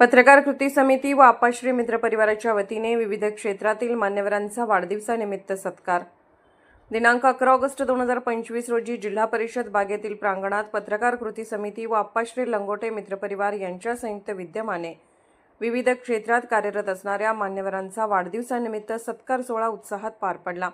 पत्रकार कृती समिती व आपाश्री मित्र परिवाराच्या वतीने विविध क्षेत्रातील मान्यवरांचा वाढदिवसानिमित्त सत्कार. दिनांक अकरा ऑगस्ट दोन हजार पंचवीस रोजी जिल्हा परिषद बागेतील प्रांगणात पत्रकार कृती समिती व आप्पाश्री लंगोटे मित्रपरिवार यांच्या संयुक्त विद्यमाने विविध क्षेत्रात कार्यरत असणाऱ्या मान्यवरांचा वाढदिवसानिमित्त सत्कार सोहळा उत्साहात पार पडला.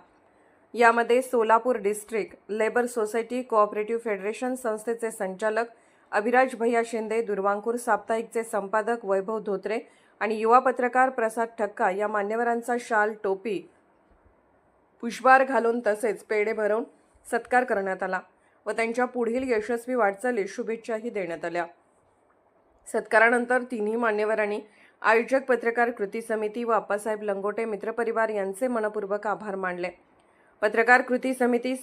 यामध्ये Solapur district labour society cooperative federation संस्थेचे संचालक अभिराज भैया शिंदे दुर्वांकूर साप्ताहिकचे संपादक वैभव धोत्रे आणि युवा पत्रकार प्रसाद ठक्का या मान्यवरांचा शाल टोपी पुष्पहार घालून तसेच पेढे भरवून सत्कार करण्यात आला व त्यांच्या पुढील यशस्वी वाटचालीस शुभेच्छाही देण्यात आल्या. सत्कारानंतर तिन्ही मान्यवरांनी आयोजक पत्रकार कृती समिती व आप्पासाहेब लंगोटे मित्रपरिवार यांचे मनपूर्वक आभार मानले. पत्रकार कृती समिती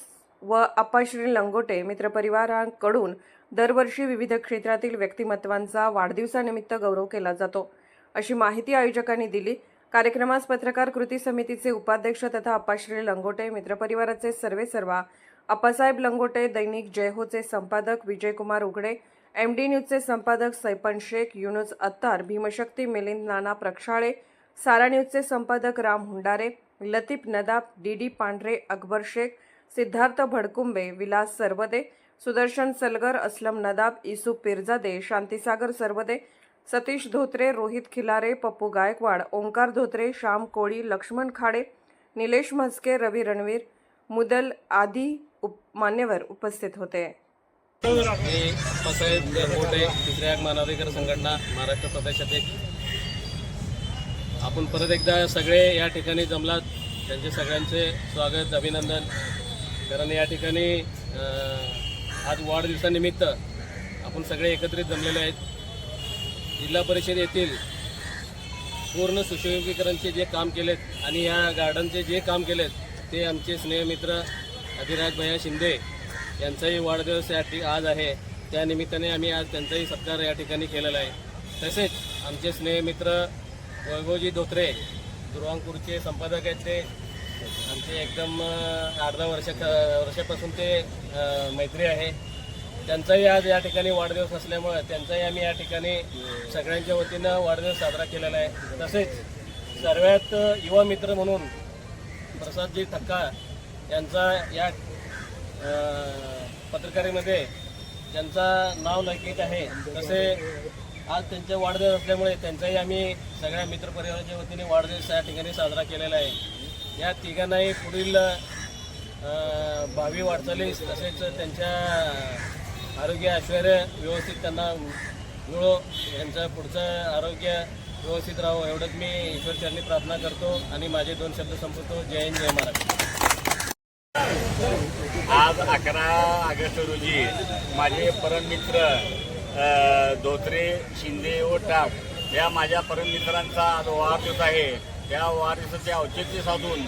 व अप्पाश्री लंगोटे मित्रपरिवारांकडून दरवर्षी विविध क्षेत्रातील व्यक्तिमत्वांचा वाढदिवसानिमित्त गौरव केला जातो. अशी माहिती आयोजकांनी दिली. कार्यक्रमास पत्रकार कृती समितीचे उपाध्यक्ष तथा अप्पाश्री लंगोटे मित्रपरिवाराचे सर्वेसर्वा अप्पासाहेब लंगोटे दैनिक जयहोचे संपादक विजयकुमार उघडे एम डी न्यूजचे संपादक सैपन शेख युनुस अत्तार भीमशक्ती मिलिंद नाना प्रक्षाळे सारा न्यूजचे संपादक राम हुंडारे लतीफ नदाब डी डी पांढरे अकबर शेख सिद्धार्थ भडकुंबे विलास सरवदे सुदर्शन सलगर असलम नदाब इसू पिरजादे शांतीसागर सरवदे सतीश धोत्रे रोहित खिलारे पप्पू गायकवाड ओंकार धोत्रे श्याम कोळी लक्ष्मण खाडे निलेश म्हस्के रवी रणवीर मुदल आदी उप मान्यवर उपस्थित होते. मी मोठे तिसऱ्या मानवाधिकार संघटना महाराष्ट्र आपण परत एकदा सगळे या ठिकाणी जमलात. त्यांचे सगळ्यांचे स्वागत अभिनंदन. कारण या ठिकाणी आज वाढदिवसानिमित्त आपण सगळे एकत्रित जमलेले आहेत. जिल्हा परिषद येथील पूर्ण सुशोभीकरणचे जे काम केलेत आणि या गार्डनचे जे काम केलेत ते आमचे स्नेहमित्र अधिराज भैया शिंदे यांचाही वाढदिवस या ठिक आज आहे. त्यानिमित्ताने आम्ही आज त्यांचाही सत्कार या ठिकाणी केलेला आहे. तसेच आमचे स्नेहमित्र वैभवजी धोत्रे दुर्वांकूरचे संपादक आहेत ते आमचे एकदम अर्धा वर्ष वर्षापासून ते मैत्री आहे. त्यांचाही आज या ठिकाणी वाढदिवस असल्यामुळं त्यांचाही आम्ही या ठिकाणी सगळ्यांच्या वतीनं वाढदिवस साजरा केलेला आहे. तसेच सर्वात युवा मित्र म्हणून प्रसादजी थक्का यांचा या पत्रकारीमध्ये त्यांचा नाव लौकिक आहे. तसे आज त्यांचे वाढदिवस असल्यामुळे त्यांचाही आम्ही सगळ्या मित्रपरिवाराच्या वतीने वाढदिवस या ठिकाणी साजरा केलेला आहे. या तिघांनाही पुढील भावी वाटचालीस तसेच त्यांच्या आरोग्य ऐश्वर्य व्यवस्थित त्यांना मिळो यांचं पुढचं आरोग्य व्यवस्थित राहो एवढंच मी ईश्वरचरणी प्रार्थना करतो आणि माझे दोन शब्द संपवतो. जय हिंद जय महाराज आज अकरा ऑगस्ट रोजी माझे परममित्र धोत्रे शिंदे व टाक या माझ्या परममित्रांचा आज वाढदिवस आहे. त्या वाढदिवसाचे औचित्य साधून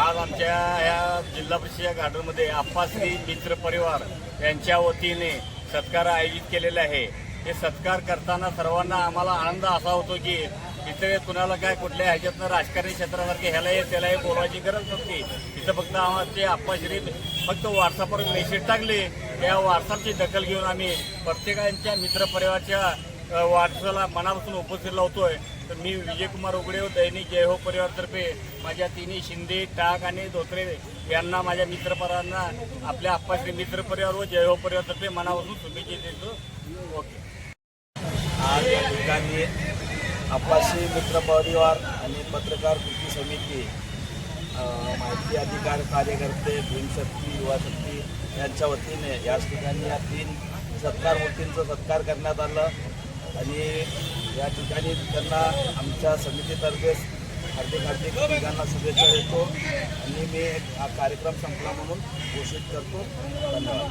आज आमच्या ह्या जिल्हा परिषद गार्डनमध्ये आप्पाश्री मित्र परिवार यांच्या वतीने सत्कार आयोजित केलेला आहे. हे सत्कार करताना सर्वांना आम्हाला आनंद असा होतो की इथे कुणाला काय कुठल्या ह्याच्यातनं राजकारणी क्षेत्रासारखे ह्यालाही त्यालाही बोलायची बोलवायची गरज नव्हती. इथं फक्त आम्हाला ते आप्पाश्री फक्त वारसापर मेसेज टाकले. त्या वारसाची दखल घेऊन आम्ही प्रत्येकांच्या मित्रपरिवाराच्या वारसाला मनापासून उपस्थित लावतोय. तर मी विजयकुमार उगडे दैनिक जय हो परिवारतर्फे माझ्या तिन्ही शिंदे टाक आणि धोत्रे यांना माझ्या मित्रपरांना आपल्या आप्पाश्री मित्रपरिवार व जय हो परिवारतर्फे मनापासून शुभेच्छा देतो. ओके. आज या ठिकाणी आप्पाशी मित्र परिवार आणि पत्रकार कृती समिती माहिती अधिकार कार्यकर्ते भीमशक्ती युवाशक्ती यांच्या वतीने याच ठिकाणी या तीन सत्कार मूर्तींचा सत्कार करण्यात आलं. आणि या ठिकाणी त्यांना आमच्या समितीतर्फे हार्दिक हार्दिक तिघांना शुभेच्छा देतो. आणि मी हा कार्यक्रम संपला म्हणून घोषित करतो. धन्यवाद.